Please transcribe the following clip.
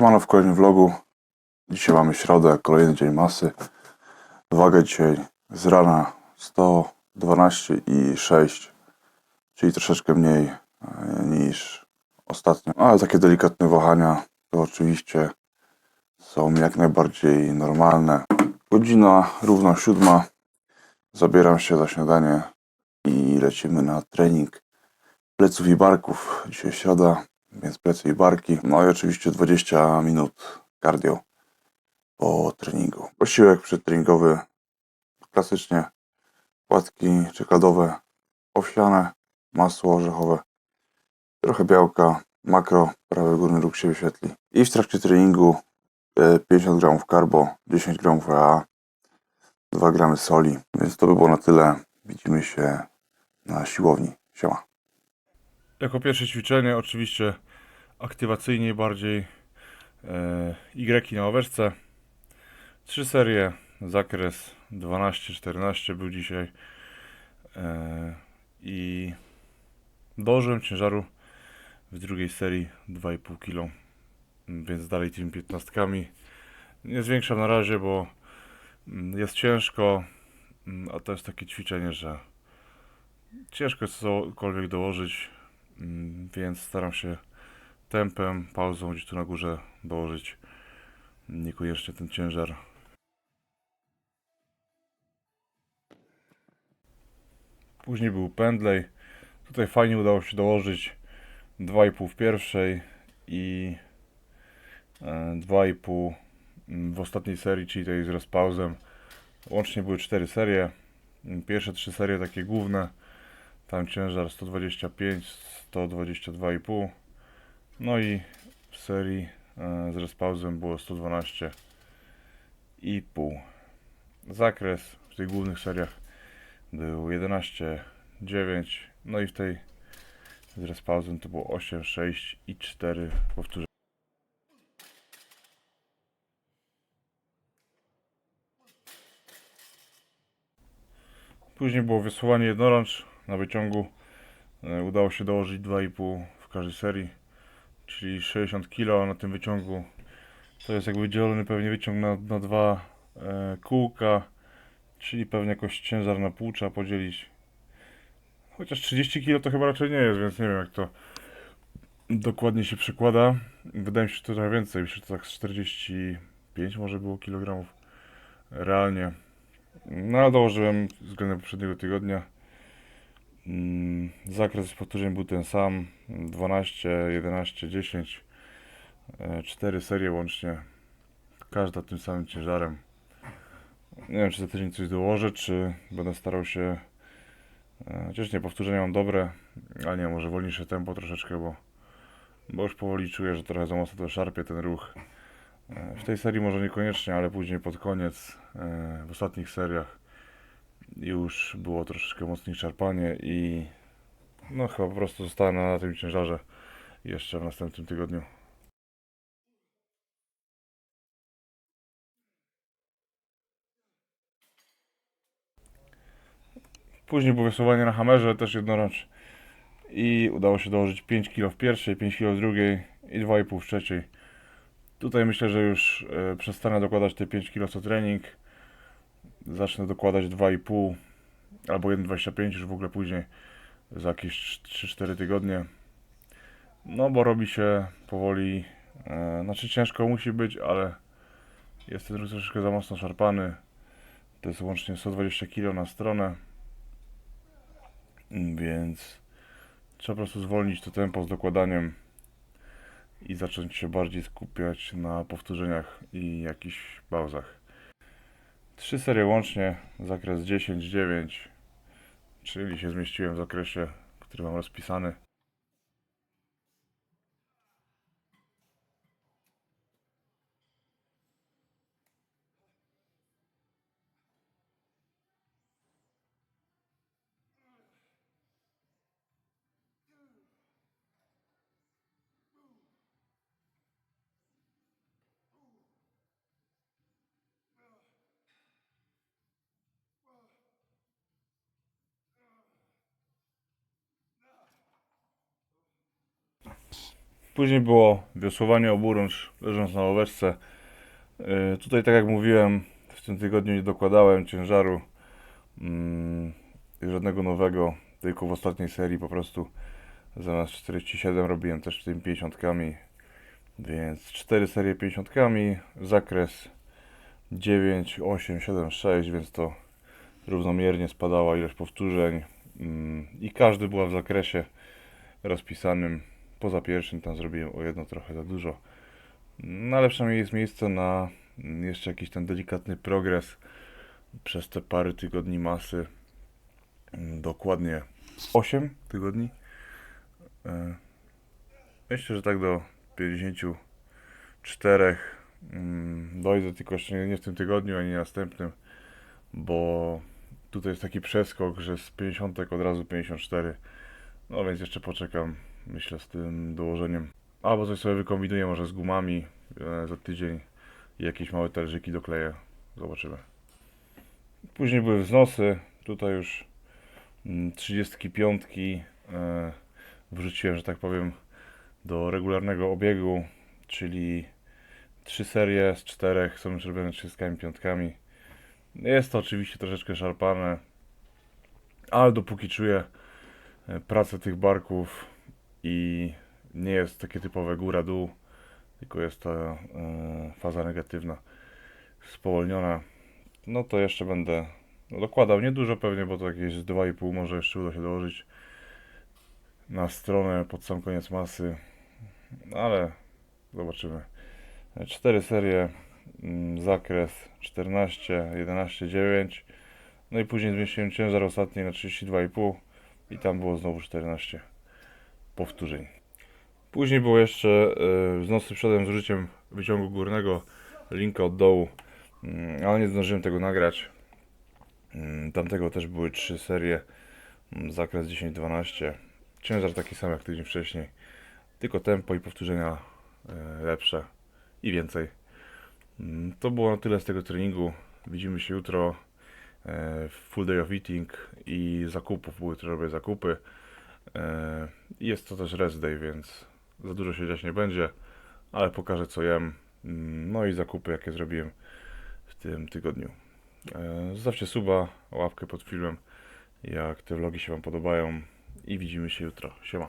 Siemano w kolejnym vlogu. Dzisiaj mamy środę, kolejny dzień masy. Waga dzisiaj z rana 112,6, czyli troszeczkę mniej e, niż ostatnio. Ale takie delikatne wahania to oczywiście są jak najbardziej normalne. Godzina równo siódma. Zabieram się za śniadanie i lecimy na trening pleców i barków. Dzisiaj środa, więc plecy i barki. No i oczywiście 20 minut cardio po treningu. Posiłek przedtreningowy klasycznie płatki czekoladowe, owsiane, masło orzechowe, trochę białka, makro, prawy górny róg się wyświetli. I w trakcie treningu e, 50 gramów carbo, 10 gramów EA, 2 gramy soli. Więc to by było na tyle. Widzimy się na siłowni. Siema. Jako pierwsze ćwiczenie oczywiście aktywacyjnie bardziej e, Y na ławeczce. Trzy serie, zakres 12-14 był dzisiaj e, i dołożyłem ciężaru w drugiej serii 2,5 kg, więc dalej tymi 15. Nie zwiększam na razie, bo mm, jest ciężko, mm, a to jest takie ćwiczenie, że ciężko jest cokolwiek dołożyć, więc staram się tempem, pauzą gdzieś tu na górze dołożyć niekoniecznie ten ciężar. Później był pendlej. Tutaj fajnie udało się dołożyć 2,5 w pierwszej i e, 2,5 w ostatniej serii, czyli tej z rozpauzem. Łącznie były 4 serie. Pierwsze 3 serie takie główne tam ciężar 125, 122,5. No i w serii e, z respauzem było 112,5. Zakres w tych głównych seriach był 11,9. No i w tej z respauzem to było 8, 6 i 4 powtórzenia. Później było wysuwanie jednorącz na wyciągu. E, Udało się dołożyć 2,5 w każdej serii, czyli 60 kg na tym wyciągu. To jest jakby dzielony pewnie wyciąg na, na dwa e, kółka, czyli pewnie jakoś ciężar na pół trzeba podzielić. Chociaż 30 kg to chyba raczej nie jest, więc nie wiem jak to dokładnie się przekłada. Wydaje mi się, że to trochę więcej, myślę, że to tak z 45 może było kilogramów realnie. No dołożyłem względem poprzedniego tygodnia. Mm, Zakres powtórzeń był ten sam. 12, 11, 10 4 serie łącznie. Każda tym samym ciężarem. Nie wiem czy za tydzień coś dołożę czy będę starał się e, chociaż nie powtórzenia mam dobre ale nie może wolniejsze tempo troszeczkę bo, bo już powoli czuję, że trochę za mocno to szarpie ten ruch. E, w tej serii może niekoniecznie, ale później pod koniec e, w ostatnich seriach już było troszeczkę mocniej szarpanie i no chyba po prostu zostanę na tym ciężarze jeszcze w następnym tygodniu. Później było wysuwanie na hamerze, też jednorącz i udało się dołożyć 5 kg w pierwszej, 5 kg w drugiej i 2,5 w trzeciej. Tutaj myślę, że już e, przestanę dokładać te 5 kg co trening. Zacznę dokładać 2,5 albo 1,25 już w ogóle później za jakieś 3-4 tygodnie. No bo robi się powoli, e, znaczy ciężko musi być, ale jest ten ruch troszeczkę za mocno szarpany. To jest łącznie 120 kg na stronę, więc trzeba po prostu zwolnić to tempo z dokładaniem i zacząć się bardziej skupiać na powtórzeniach i jakichś pauzach. Trzy serie łącznie, zakres 10-9, czyli się zmieściłem w zakresie, który mam rozpisany. Później było wiosłowanie oburącz, leżąc na ławeczce. Yy, Tutaj, tak jak mówiłem, w tym tygodniu nie dokładałem ciężaru mm, żadnego nowego, tylko w ostatniej serii po prostu zamiast 47 robiłem też tymi 50, więc 4 serie 50, zakres 9, 8, 7, 6, więc to równomiernie spadała ilość powtórzeń mm, i każdy była w zakresie rozpisanym. Poza pierwszym tam zrobiłem o jedno trochę za dużo. No ale przynajmniej jest miejsce na jeszcze jakiś ten delikatny progres przez te parę tygodni masy. Mm, Dokładnie 8 tygodni. E, Myślę, że tak do 54 mm, dojdę, tylko jeszcze nie w tym tygodniu, ani następnym, bo tutaj jest taki przeskok, że z 50 od razu 54. No więc jeszcze poczekam, myślę, z tym dołożeniem. Albo coś sobie wykombinuję może z gumami e, za tydzień i jakieś małe talerzyki dokleję. Zobaczymy. Później były wznosy. Tutaj już mm, 35 e, wrzuciłem, że tak powiem, do regularnego obiegu, czyli trzy serie z czterech są już robione 35. Jest to oczywiście troszeczkę szarpane, ale dopóki czuję e, pracę tych barków i nie jest takie typowe góra-dół, tylko jest ta e, faza negatywna spowolniona, no to jeszcze będę no, dokładał niedużo pewnie, bo to jakieś z 2,5 może jeszcze uda się dołożyć na stronę pod sam koniec masy, ale zobaczymy. E, Cztery serie, mm, zakres 14, 11, 9, no i później zmniejszyłem ciężar ostatni na 32,5 i tam było znowu 14 powtórzeń. Później było jeszcze e, wznosy przodem z użyciem wyciągu górnego, linka od dołu, mm, ale nie zdążyłem tego nagrać. Mm, Tamtego też były trzy serie, mm, zakres 10-12, ciężar taki sam jak tydzień wcześniej, tylko tempo i powtórzenia e, lepsze i więcej. To było na tyle z tego treningu. Widzimy się jutro e, w Full Day of Eating i zakupów, bo jutro robię zakupy. E, Jest to też rest day, więc za dużo się dziać nie będzie, ale pokażę co jem. Mm, No i zakupy jakie zrobiłem w tym tygodniu. E, Zostawcie suba, łapkę pod filmem, jak te vlogi się Wam podobają i widzimy się jutro. Siema.